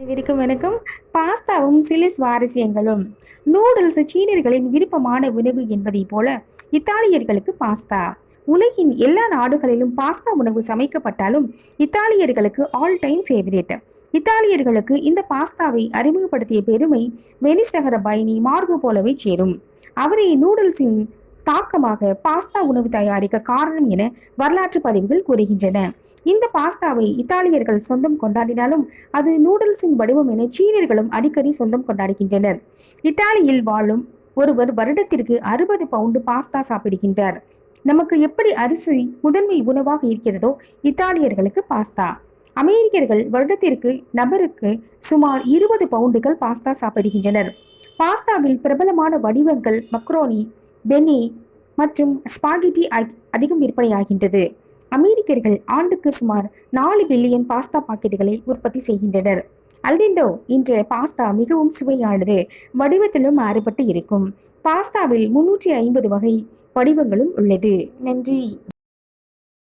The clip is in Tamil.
அனைவருக்கும் வணக்கம். பாஸ்தாவும் சில சுவாரஸ்யங்களும். நூடுல்ஸ் சீனர்களின் விருப்பமான உணவு என்பதை போல இத்தாலியர்களுக்கு பாஸ்தா. உலகின் எல்லா நாடுகளிலும் பாஸ்தா உணவு சமைக்கப்பட்டாலும் இத்தாலியர்களுக்கு ஆல் டைம் ஃபேவரேட் இத்தாலியர்களுக்கு இந்த பாஸ்தாவை அறிமுகப்படுத்திய பெருமை வெனிஸ் நகர பயணி மார்கு போலவே சேரும். அவரை நூடுல்ஸின் தாக்கமாக பாஸ்தா உணவு தயாரிக்க காரணம் என வரலாற்று பதிவுகள் கூறுகின்றன. இந்த பாஸ்தாவை இத்தாலியர்கள் சொந்தம் கொண்டாடினாலும் அது நூடுல்ஸின் வடிவம் என சீனியர்களும் அடிக்கடி சொந்தம் கொண்டாடுகின்றனர். இத்தாலியில் வாழும் ஒருவர் வருடத்திற்கு அறுபது பவுண்டு பாஸ்தா சாப்பிடுகின்றார். நமக்கு எப்படி அரிசி முதன்மை உணவாக இருக்கிறதோ இத்தாலியர்களுக்கு பாஸ்தா. அமெரிக்கர்கள் வருடத்திற்கு நபருக்கு சுமார் இருபது பவுண்டுகள் பாஸ்தா சாப்பிடுகின்றனர். பாஸ்தாவில் பிரபலமான வடிவங்கள் மக்ரோனி பெனி மற்றும் ஸ்பாகிட்டி அதிகம் விற்பனையாகின்றது. அமெரிக்கர்கள் ஆண்டுக்கு சுமார் நாலு பில்லியன் பாஸ்தா பாக்கெட்டுகளை உற்பத்தி செய்கின்றனர். அல்டெண்டோ இன்று பாஸ்தா மிகவும் சுவையானது வடிவத்திலும் மாறுபட்டு இருக்கும். பாஸ்தாவில் முன்னூற்றி ஐம்பது வகை வடிவங்களும் உள்ளது. நன்றி.